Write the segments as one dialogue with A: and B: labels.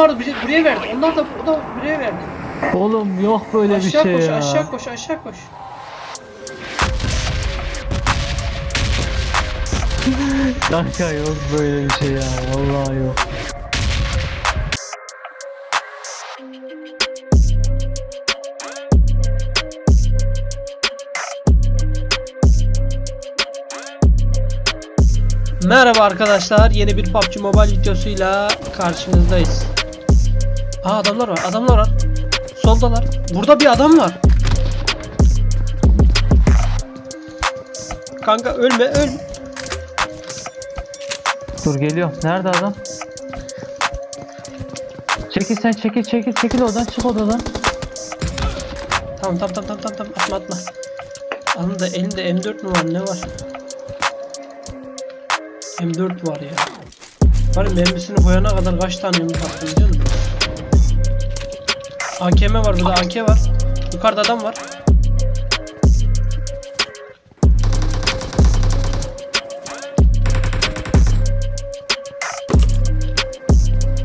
A: onlar da bize buraya verdi. Onlar da burada buraya verdi.
B: Oğlum yok böyle bir
A: aşağı
B: şey
A: koş,
B: ya.
A: aşağı koş, aşağı koş.
B: Kanka yok böyle bir şey ya. Vallahi yok.
A: Merhaba arkadaşlar. Yeni bir PUBG Mobile videosuyla karşınızdayız. Aa adamlar var. Adamlar var. Soldalar. Burada bir adam var. Kanka ölme, öl.
B: Dur geliyorum. Nerede adam? Çekil sen çekil çekil çekil oradan çık odadan.
A: Tamam tamam tamam tamam tamam atma atma. Anında elinde M4 mü var ne var? M4 var ya. Var mermisini koyana kadar kaç tane yumruk attım biliyor musun? AKM var burada AK var. Yukarıda adam var.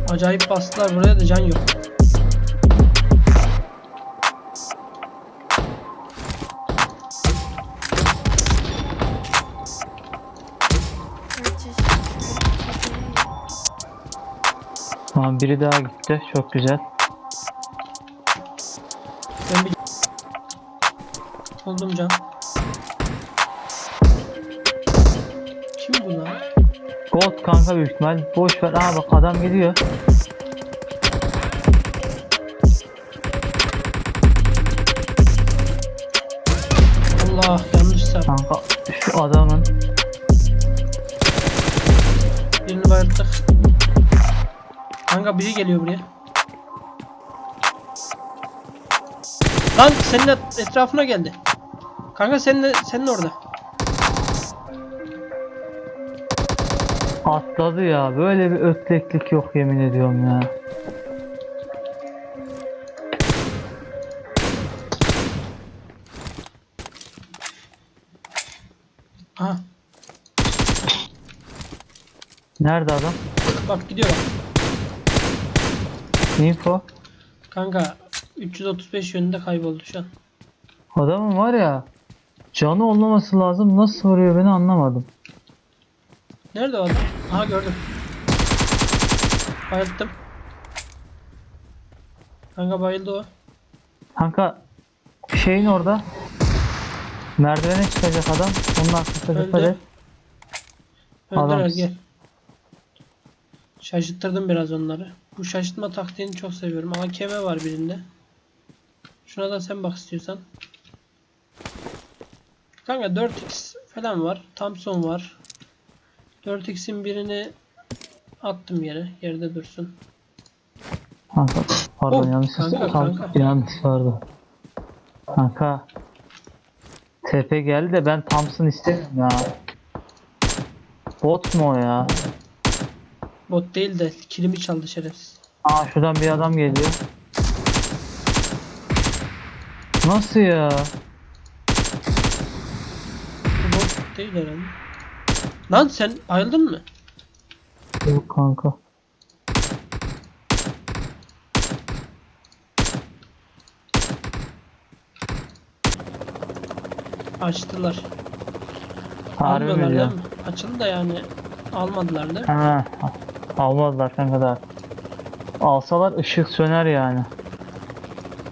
A: Acayip bastılar buraya da can yok.
B: Tamam biri daha gitti. Çok güzel.
A: Ben bir Buldum can. Kim bu lan?
B: Gold kanka büyük ihtimal. Boş ver. Aa bak adam geliyor.
A: Allah yanlış sar.
B: Kanka şu adamın
A: Birini bayılttık. Kanka biri geliyor buraya. Lan senin et- etrafına geldi. Kanka senin senin orada.
B: atladı ya. Böyle bir ötleklik yok yemin ediyorum ya.
A: Aha
B: Nerede adam?
A: bak gidiyor bak.
B: Info.
A: Kanka 335 yönünde kayboldu şu an.
B: Adamın var ya canı olmaması lazım. Nasıl vuruyor beni anlamadım.
A: Nerede o adam? Aha gördüm. Bayılttım. Kanka bayıldı o.
B: Kanka şeyin orada merdivene çıkacak adam. Onun arkasında dikkat et.
A: Öldürer gel. Şaşırttırdım biraz onları. Bu şaşırtma taktiğini çok seviyorum. AKM var birinde. Şuna da sen bak istiyorsan. Kanka 4x falan var. Thompson var. 4x'in birini attım yere. Yerde dursun.
B: Kanka pardon
A: Oh,
B: yanlış
A: kanka,
B: tam-
A: kanka.
B: yanlış pardon. Kanka TP geldi de ben Thompson istemiyorum ya. Bot mu o ya?
A: Bot değil de kilimi çaldı şerefsiz.
B: Aa şuradan bir adam geliyor. Nasıl ya?
A: Bu bot değil herhalde. Lan sen ayıldın mı?
B: Yok kanka.
A: Açtılar.
B: Harbi mi
A: Almıyorlar değil mi? Açıldı da yani almadılar değil mi?
B: Ha, almadılar kanka daha. Alsalar ışık söner yani.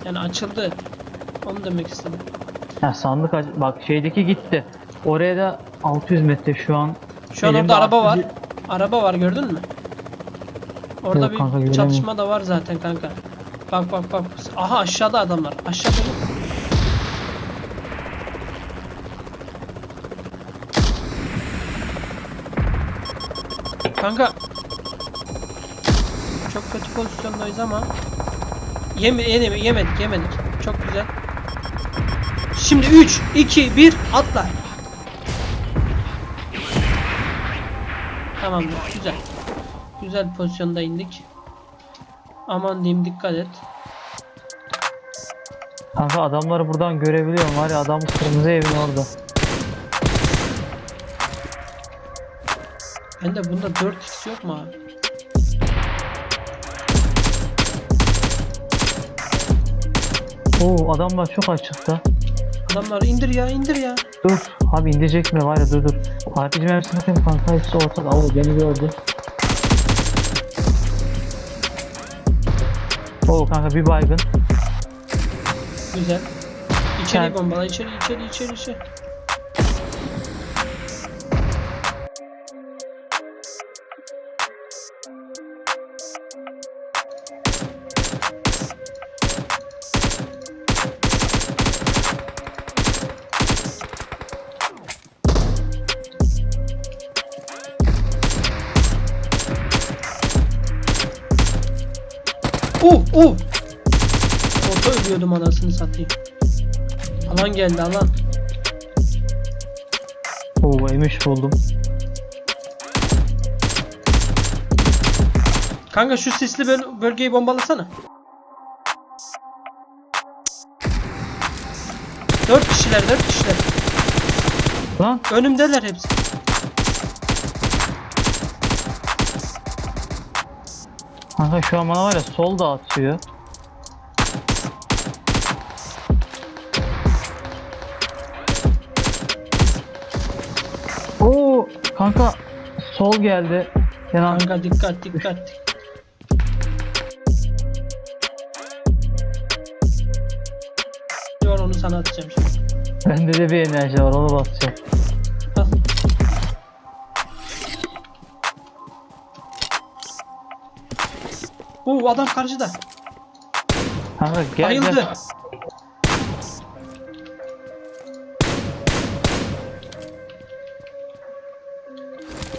A: Yani açıldı. Onu demek istedim.
B: Ha sandık aç- bak şeydeki gitti. Oraya da 600 metre şu an.
A: Şu an orada araba var. Araba var gördün mü? Orada
B: Yok
A: bir
B: kanka, göremiyorum.
A: çatışma da var zaten kanka. Bak bak bak. Aha aşağıda adamlar. Aşağıda? Kanka çok kötü pozisyondayız ama yeme yemedik yemedik. Çok güzel. Şimdi 3 2 1 atla. Tamamdır. Güzel. Güzel pozisyonda indik. Aman diyeyim dikkat et.
B: Kanka adamları buradan görebiliyorum var ya adam kırmızı evin orada.
A: Bende bunda 4x yok mu abi?
B: Oo adamlar çok açıkta.
A: Adamları indir ya indir ya.
B: Dur abi indirecek mi var ya dur dur. RPG mermisini atayım kanka hepsi ortada. Oo beni gördü. Oo kanka bir baygın.
A: Güzel. İçeri bombala içeri içeri içeri içeri. Oh. Orta ölüyordum anasını satayım. Alan geldi alan.
B: Oo M3 buldum.
A: Kanka şu sisli böl- bölgeyi bombalasana. Dört kişiler, dört kişiler.
B: Lan
A: Önümdeler hepsi.
B: Kanka şu an bana var ya sol da atıyor. Oo kanka sol geldi. Kenan
A: Kanka dikkat, dikkat. Diyor onu sana atacağım şimdi.
B: bende de bir enerji var onu basacağım.
A: Oo adam karşıda.
B: Kanka gel
A: Bayıldı.
B: gel.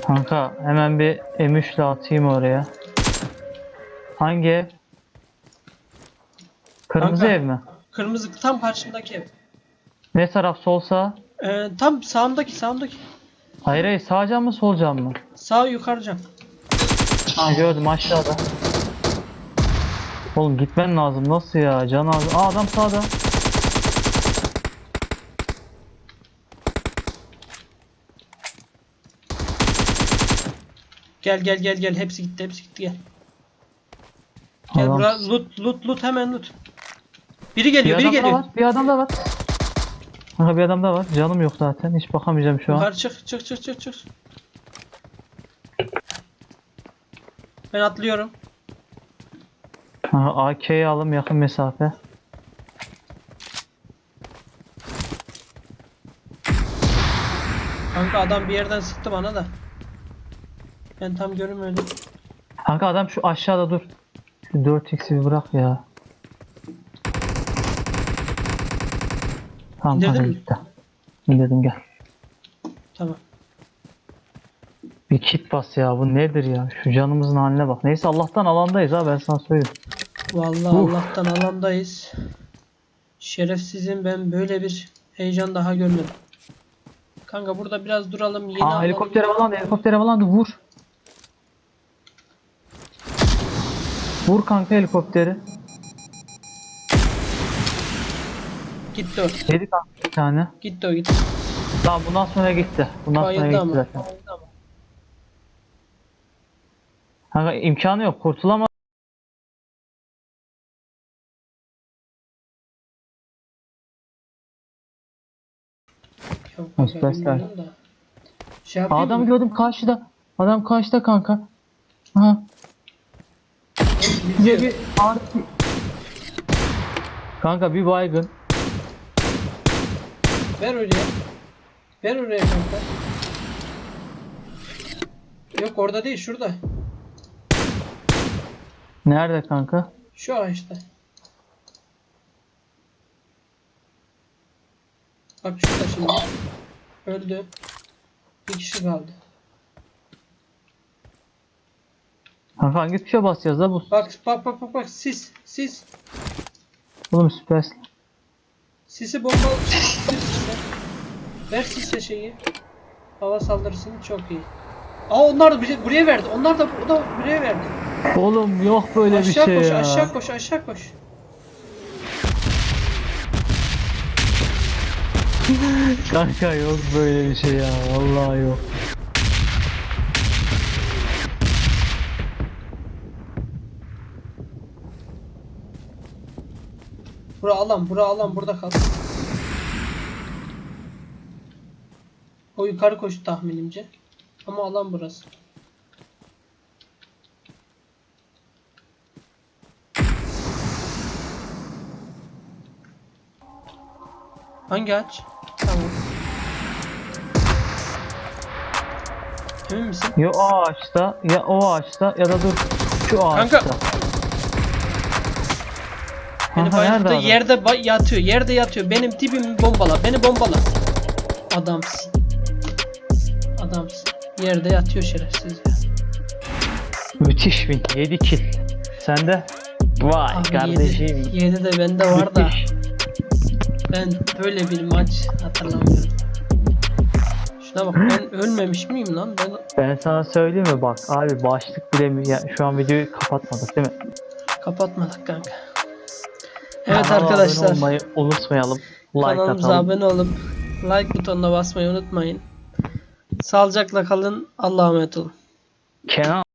B: Kanka hemen bir M3 ile atayım oraya. Hangi ev? Kırmızı
A: Kanka.
B: ev mi?
A: Kırmızı tam karşımdaki ev.
B: Ne taraf sol sağ?
A: Ee, tam sağımdaki, sağımdaki.
B: Hayır hayır sağ cam mı sol cam mı?
A: Sağ yukarı cam.
B: Ha gördüm aşağıda. Oğlum gitmen lazım nasıl ya can az. Aa adam sağda.
A: Gel gel gel gel hepsi gitti hepsi gitti gel. Gel
B: Adam-
A: bura loot loot loot hemen loot. Biri
B: Bir
A: geliyor biri
B: adam da
A: geliyor.
B: var. Bir adam da var. Kanka bir adam da var. Canım yok zaten. Hiç bakamayacağım şu an.
A: Yukarı çık çık çık çık çık. Ben atlıyorum.
B: AK'yi alım yakın mesafe.
A: Kanka adam bir yerden sıktı bana da. Ben tam görünmedim.
B: Kanka adam şu aşağıda dur. Şu 4x'i bir bırak ya. Tamam
A: İndirdin
B: kanka
A: mi?
B: gitti. İndirdim gel.
A: Tamam.
B: Bir kit bas ya bu nedir ya? Şu canımızın haline bak. Neyse Allah'tan alandayız ha ben sana söyleyeyim.
A: Vallahi
B: Uf.
A: Allah'tan alandayız. Şerefsizim ben böyle bir heyecan daha görmedim. Kanka burada biraz duralım yeni
B: Aa helikoptere falan helikoptere falan vur. Vur kanka helikopteri.
A: Gitti o.
B: Yedi kanka bir tane.
A: Gitti o gitti.
B: Tamam bundan sonra gitti. Bundan sonra
A: Bayıldı
B: gitti
A: ama.
B: zaten.
A: Bayıldı ama.
B: Kanka imkanı yok kurtulamaz.
A: Da. Şey yapayım
B: Adam
A: mı?
B: gördüm karşıda. Adam karşıda kanka. Aha. Bize bir ağrı... Kanka bir baygın.
A: Ver oraya. Ver oraya kanka. Yok orada değil şurada.
B: Nerede kanka?
A: Şu ağaçta. Bak şurada şimdi. Öldü. Bir kişi kaldı.
B: Kanka hangi tuşa basacağız da bu?
A: Bak bak bak bak bak sis sis.
B: Oğlum süpersin.
A: Sisi bomba sis. Ver sise şeyi. Hava saldırısını çok iyi. Aa onlar da bize- buraya verdi. Onlar da o da buraya verdi.
B: Oğlum yok böyle bir
A: aşağı
B: şey
A: koş,
B: ya.
A: aşağı koş, aşağı koş.
B: Kanka yok böyle bir şey ya. Vallahi yok.
A: Bura alan, bura alan, burada kal. O yukarı koştu tahminimce. Ama alan burası. Hangi aç? Emin misin?
B: Ya o ağaçta ya o ağaçta ya da dur şu ağaçta.
A: Kanka. Beni
B: Kanka, nerede adam?
A: yerde ba- yatıyor. Yerde yatıyor. Benim tipimi bombala. Beni bombala. Adamsın. Adamsın. Yerde yatıyor şerefsiz ya.
B: Müthiş win. 7 kill. Sende? Vay
A: Abi
B: kardeşim.
A: 7, 7 de bende var da
B: Müthiş.
A: ben böyle bir maç hatırlamıyorum. Şuna bak ben ölmemiş miyim lan? Ben
B: Ben sana söyleyeyim mi bak abi başlık bile mi ya şu an videoyu kapatmadık değil mi?
A: kapatmadık kanka. Evet
B: Kanala
A: arkadaşlar.
B: abone olmayı unutmayalım. Like
A: Kanalımıza
B: atalım.
A: abone olup like butonuna basmayı unutmayın. Sağlıcakla kalın. Allah'a emanet olun.
B: Kenan